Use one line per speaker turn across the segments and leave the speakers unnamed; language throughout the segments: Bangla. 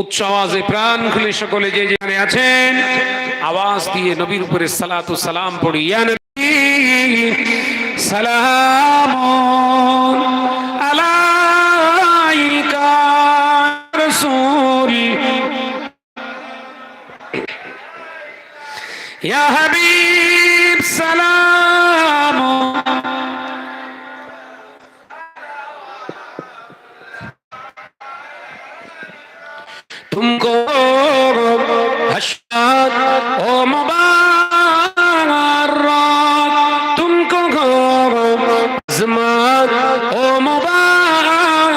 উচ্চ আওয়াজে প্রাণ খুলে সকলে যে যেখানে আছেন, আওয়াজ দিয়ে নবীর উপরে সালাতু সালাম পড়ি, ইয়া নবী, সালাম আলাইকা রাসূল। ইয়া तुमको हशात ओ मुबारक तुमको अजमत ओ मुबारक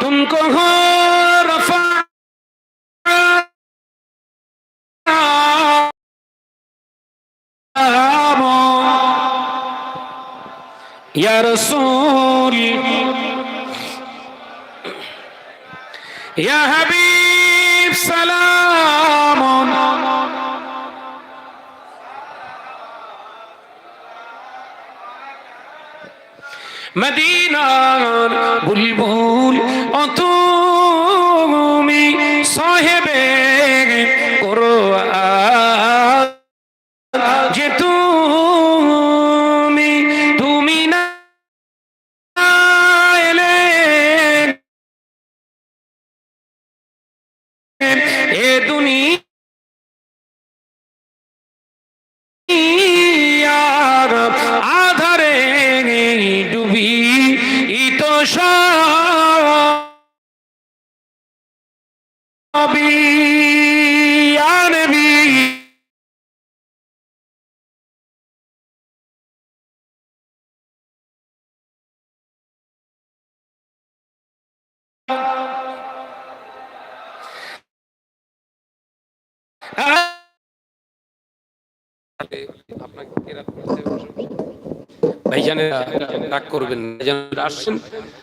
तुमको हो रफा या रसूल ইয়া হাবিব সালাম। মদিনার বুলবুল অত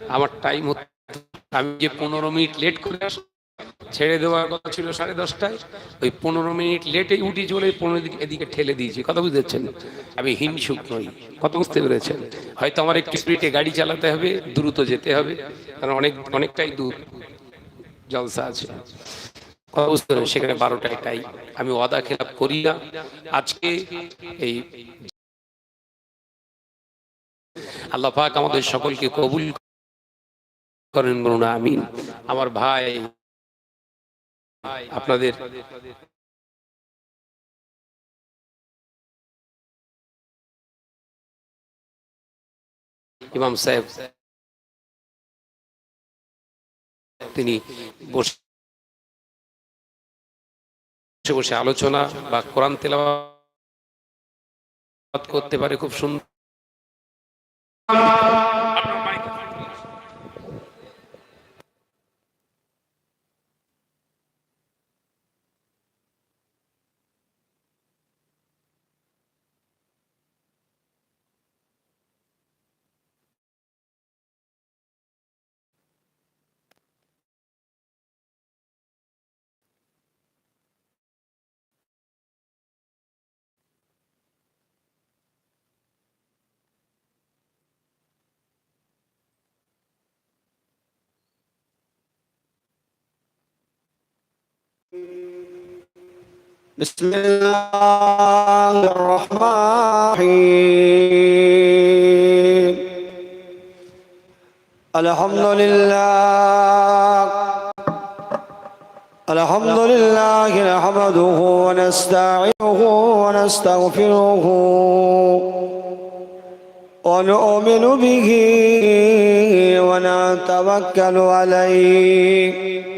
আমার টাইম আমি যে পনেরো মিনিট লেট করে আস ছেড়ে দেওয়ার কথা ছিল সাড়ে দশটায়। ওই পনেরো মিনিট লেটে উঠি চলে পনেরো দিকে এদিকে ঠেলে দিয়েছি। কথা বুঝতে পারছেন আমি হিংসুক নই। কত বুঝতে পেরেছেন? হয়তো আমার একটু স্পিডে গাড়ি চালাতে হবে, দ্রুত যেতে হবে, কারণ অনেক, অনেকটাই দূর জলসা আছে। কথা বুঝতে পারেন সেখানে বারোটায় টাই আমি ওয়াদা খেলাপ করি না। আজকে এই আল্লাহ পাক আমাদের সকলকে কবুল করেন বলুন, আমিন। আমার ভাই আপনাদের ইমাম সাহেব তিনি বসে বসে আলোচনা বা কোরআন তেলাওয়াত করতে পারে খুব সুন্দর।
بسم الله الرحمن الرحيم. الحمد لله. الحمد لله نحمده ونستعينه ونستغفره ونؤمن به ونتوكل عليه.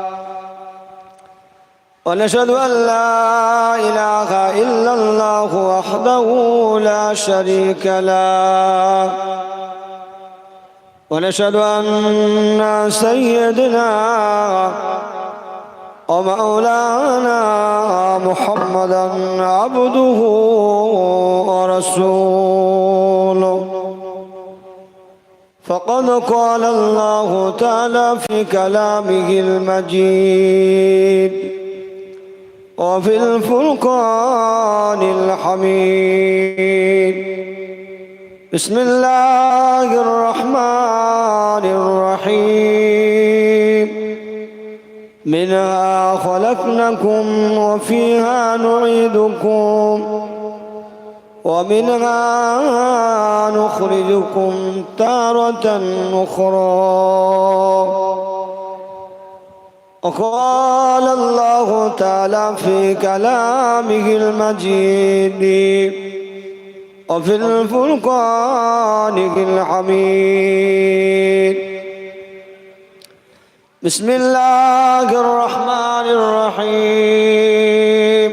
ونشهد أن لا إله إلا الله وحده لا شريك له. ونشهد أن سيدنا ومولانا محمد عبده ورسوله. فقد قال الله تعالى في كلامه المجيد وفي الفرقان الحميد. بسم الله الرحمن الرحيم. منها خلقناكم وفيها نعيدكم. ومنها نخرجكم تارة أخرى. وقال الله تعالى في كلامه المجيد وفي الفرقان الحميد. بسم الله الرحمن الرحيم.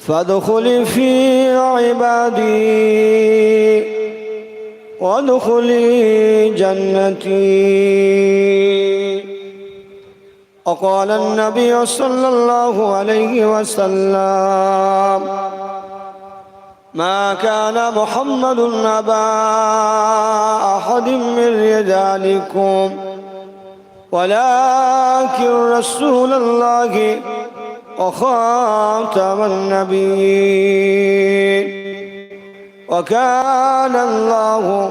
فادخل في عبادي وادخلي جنتي. وقال النبي صلى الله عليه وسلم ما كان محمد أبا أحد من رجالكم ولكن رسول الله وخاتم النبيين. وكان الله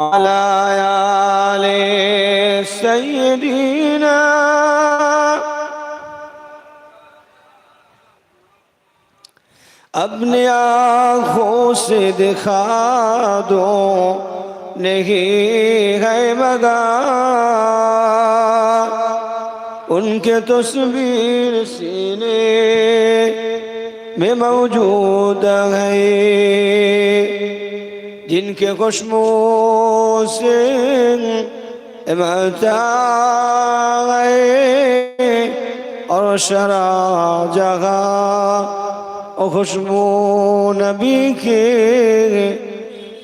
وعلى سيدنا اپنی آنکھوں سے دکھا دو، نہیں ہے مگا ان کے تصویر سینے میں موجود ہے जिनके खुशबू से मचा है और शरा जगह और खुशबू नबी के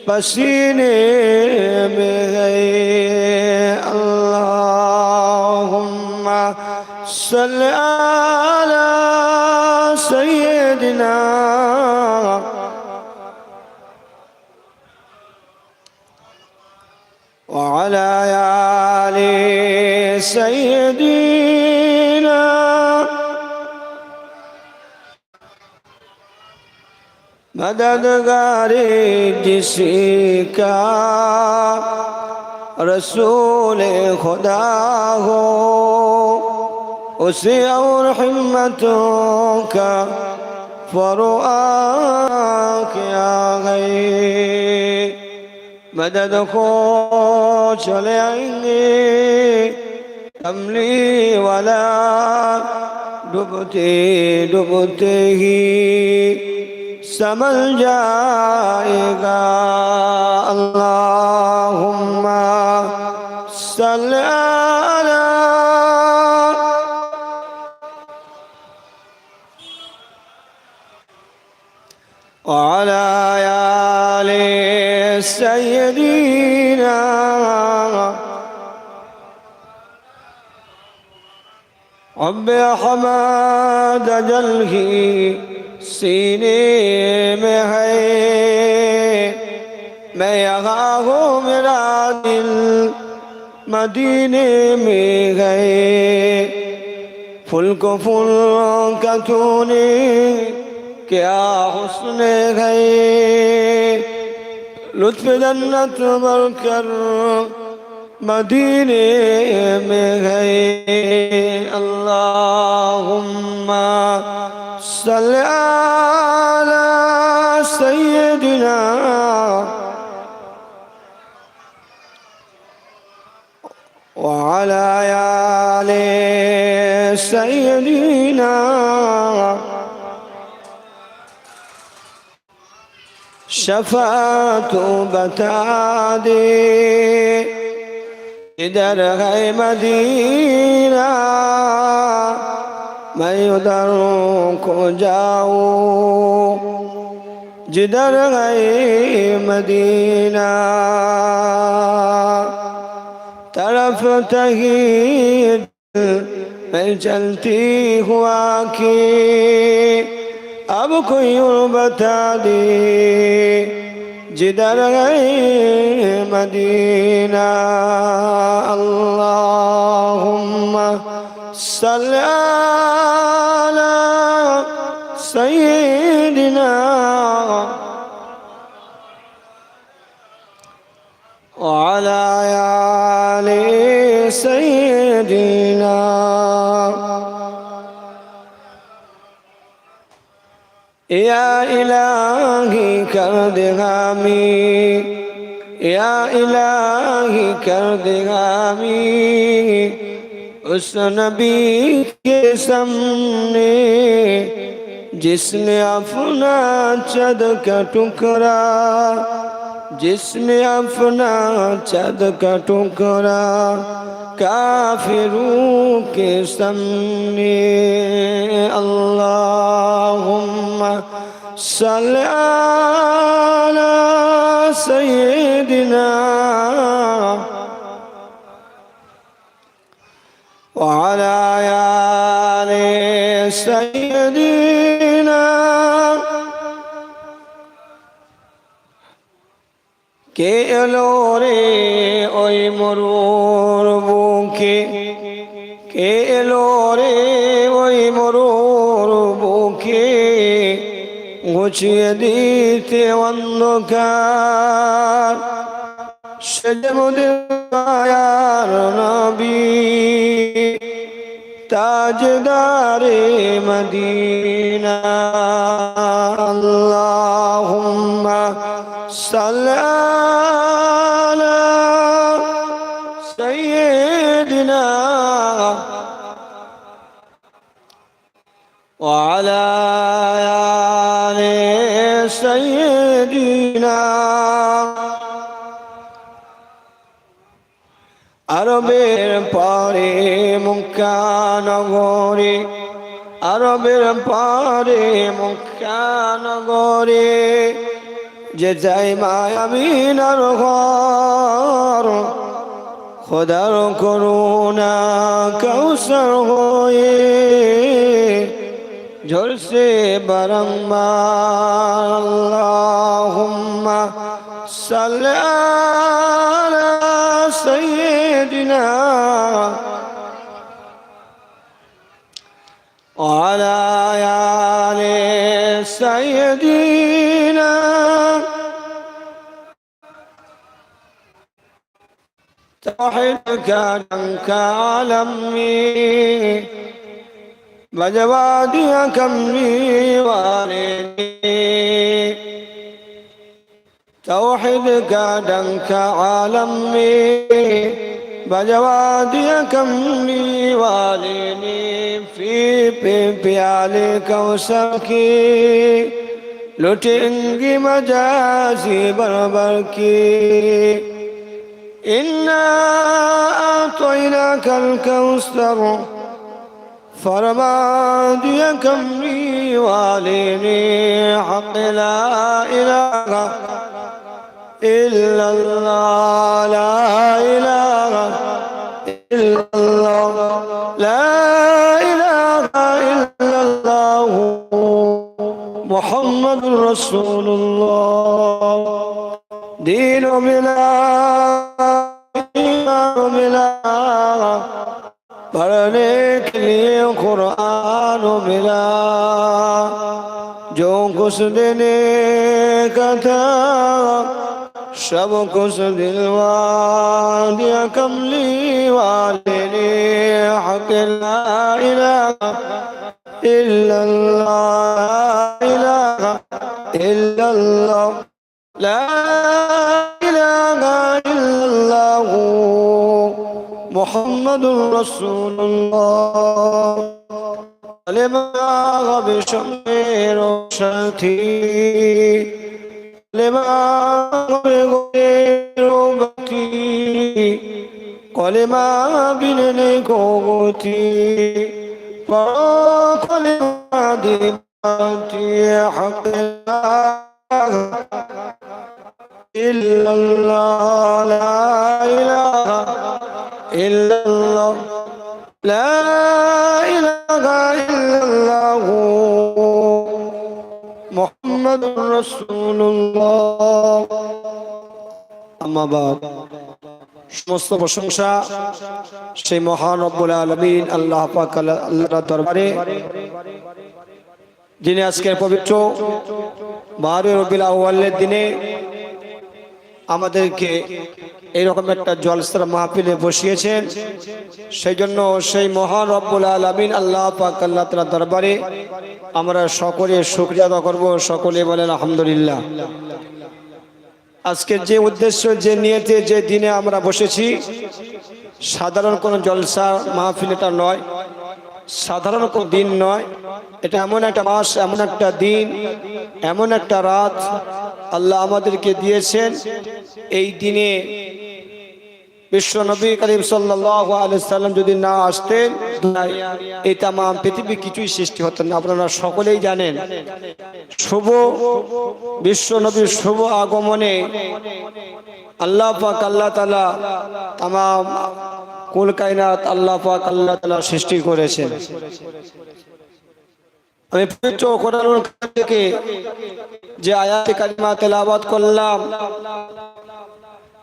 पसीने में है अल्लाहुम्मा सल्ली अला وعلى آل سيدنا. مدد غاري جسيكا رسول خدا ہو اسے اور ہمتوں کا فروع مدد کو چلے آئیں گے کملی والا ڈوبتے ڈوبتے ہی سمل جائے گا اللہم صلی علی وعلى سيدينا رب احمد جل ہی سینے میں ہے۔ میں یہاں ہوں، میرا دل مدینے میں گئے پھول کو پھول کا تو نے کیا حسن گئے لطف جنت مر کر مدینے میں گئے اللہم صلی سیدنا وعلى آل سيدنا شفاعت بتادي إدر غي مدينة. من يدرك جاو جدر غي مدينة. طرف تهيد من جلتی هواكي اب کوئیوں بتا دی جدر گئی مدینہ۔ اللہم سلام یا الہی کر دے گامی یا الہی کر دے گامی اس نبی کے سامنے جس نے اپنا چد کا ٹکڑا، جس نے اپنا چد کا ٹکڑا کافروں کے سامنے اللہ الله صل على سيدنا وعلى آل سيدنا كي এলো أي مرور بو গুছিয়ে দিতে অন্ধকার। সেজে মোদের মায়ার নবী তাজদারে মদিনা। আল্লাহুম্মা সাল্লি আরবের পরে মুক্কানগরে, আরবের পরে মুক্কানগরে, যে যাই মায়াবিনার ঘর, খোদার করুণা কৌশল হয়ে বারম্বার। আল্লাহুম্মা সাল্লি سيدنا وعلى آل سيدنا. توحيدك دنك عالمي بجوادي كمي والدي توحيدك دنك عالمي بجوادي كمي واليني في في بيالي كوسكي لوٹیں مجازي بربركي. إنا أعطيناك الكوثر فرمادي كمي واليني حق لا إله illallah la ilahe illallah la ilahe illallah. Muhammedur Resulullah. Dinu bila بلا پڑھنے کے لیے قرآن بلا جو کچھ دینے شبكس بالوادي كم لي والدي حق لا إله إلا الله لا إله إلا الله لا إله إلا الله محمد رسول الله. لما غب شمير شتي কলেমা বিনে নেই গোগতি কলেমা দিবাতি হক ইল্লাল্লাহ মোহাম্মদ আমাবাদ সমস্ত প্রশংসা সেই মহান রব্বুল আলমিন আল্লাহ পাক আল্লাহ দরবারে। যিনি আজকের পবিত্র বারোই রবিল আহ্বালের দিনে আমাদেরকে এইরকম একটা জলসার মাহফিলে বসিয়েছেন। সেই জন্য সেই মহান রব্বুল আলমিন আল্লাহ পাক আল্লাহ তালা দরবারে আমরা সকলে শুক্রিয়া আদা করব। সকলে বলেন আলহামদুলিল্লাহ। আজকের যে উদ্দেশ্য, যে নিয়েতে, যে দিনে আমরা বসেছি, সাধারণ কোনো জলসা মাহফিল এটা নয়। সাধারণ কোনো দিন নয়। এটা এমন একটা মাস, এমন একটা দিন, এমন একটা রাত আল্লাহ আমাদেরকে দিয়েছেন। এই দিনে বিশ্ব নবী করিম সাল্লাম যদি না আসতেন, এই তাম পৃথিবী কিছুই সৃষ্টি হতো না। আপনারা সকলেই জানেন, শুভ বিশ্ব নবীর শুভ আগমনে আল্লাহ পাক, আল্লাহ তালা তাম কুল কায়নাত আল্লাহ পাক, আল্লাহ তালা সৃষ্টি করেছেন। আমি পবিত্র থেকে যে আয়াতে কারিমা তেলাওয়াত করলাম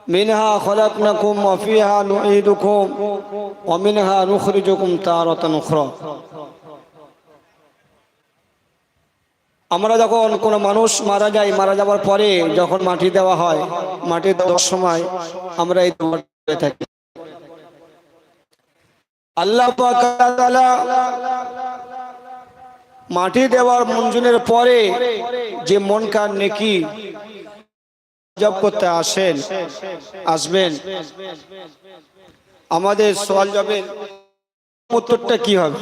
ওয়া ফিহা নুঈদুকুম ওয়া মিনহা নুখরিজুকুম তারাতান উখরা আমরা যখন কোনো মানুষ মারা যায় মারা যাওয়ার পরে যখন মাটি দেওয়া হয়, মাটি দেওয়ার সময় আমরা এই দোয়াটা থাকি। আল্লাহ মাটি দেওয়ার মঞ্জুনের পরে যে মনকার নেকি জব করতে আসেন, আসবেন। আমাদের সোয়াল জবের উত্তরটা কি হবে?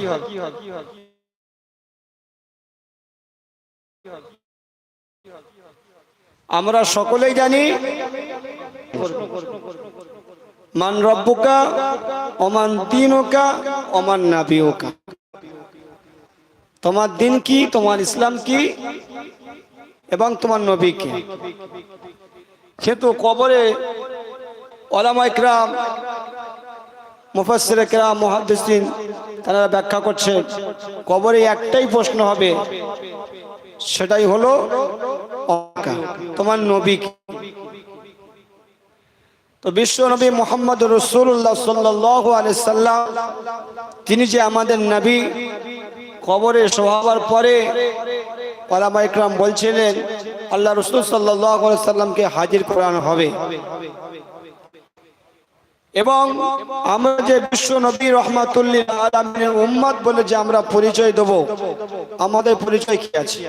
আমরা সকলেই জানি, মান রব্বুকা অমান দিনুকা অমান নাবিউকা। তোমার দিন কি, তোমার ইসলাম কি, এবং তোমার নবী কি? কিন্তু কবরে ওলামা ইকরাম মুফাসসির ইকরাম মুহাদ্দিসিন, তারা ব্যাখ্যা করছে, কবরে একটাই প্রশ্ন হবে, সেটাই হলো তোমার নবী তো বিশ্ব নবী মোহাম্মদ রসুল্লাহ সাল্লাহ সাল্লাম, তিনি যে আমাদের নবী, কবরে শোয়াবার পরে ওলামা ইকরাম বলছিলেন, আল্লাহ রসুল সাল্লাহ সাল্লামকে হাজির করানো হবে। এবং আমরা যে বিশ্ব নবী আলমিনের উম্মাদ বলে যে আমরা পরিচয় দেব, আমাদের পরিচয় কি আছে?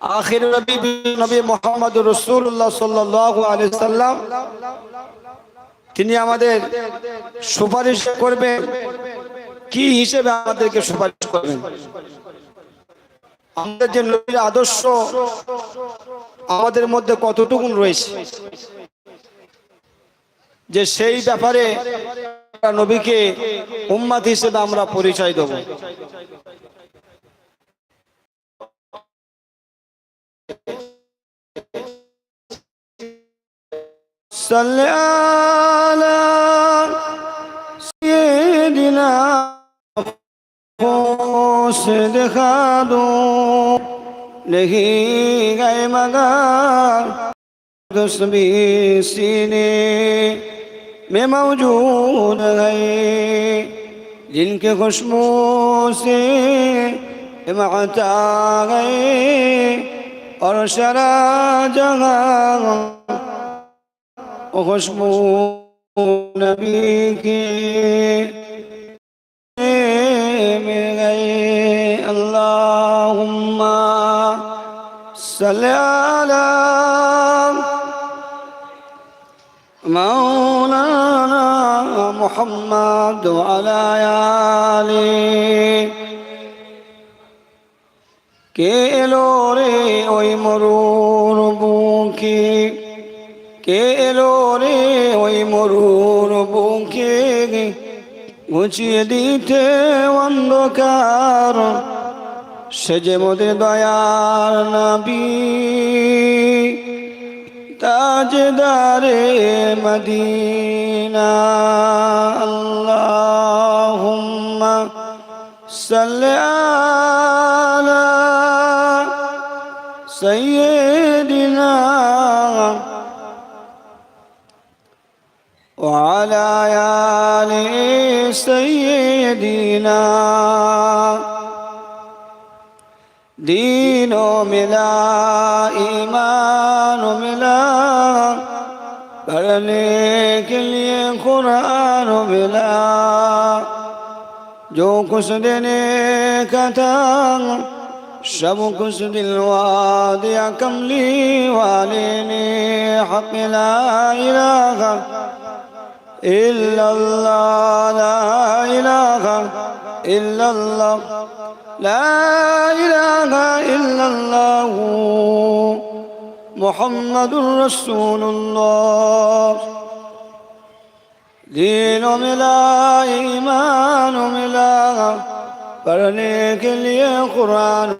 আখির নবী নবী মোহাম্মদ রসুল্লাহ সাল্লাহ আলি সাল্লাম তিনি আমাদের সুপারিশ করবেন, কি হিসেবে আমাদেরকে সুপারিশ করবেন? আমাদের যে নবীর আদর্শ, আমাদের মধ্যে কতটুকুন রয়েছে? যে সেই ব্যাপারে নবীকে উম্মাদ হিসেবে আমরা পরিচয় দেব। দেখা দো नहीं गए मगर तस्बी सीने में मौजूद है जिनके खुशबू से इमता गए और शरा जगह वो खुशबू नबी की मिल गए صل على مولانا محمد وعلى آله কে এলো রে ওই মরুর বুকে? কে এলো রে ওই মরুর বুকে? গুছিয়ে দিতে অন্ধকার সে যে মোদের দয়ার নাবি, তাজদারে মদিনা। আল্লাহুম্মা সাল্লি আলা সাইয়্যিদিনা ওয়া আলা আলি সাইয়্যিদিনা। دینوں ملا ایمان ملا پڑھنے کے قرآن ملا۔ جو کچھ دینے کا تھا سب کچھ دلوا دیا حق لا الہ الا اللہ لا الہ الا اللہ۔ لا إله إلا الله محمد رسول الله دين ملا إيمان ملا فرنيك لي قرآن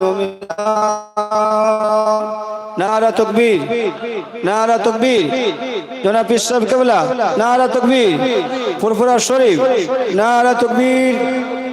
ملا نارا نعرہ تکبیر نعرہ تکبیر جناب صاحب قبلہ نارا تکبیر فرفرہ شریف نعرہ تکبیر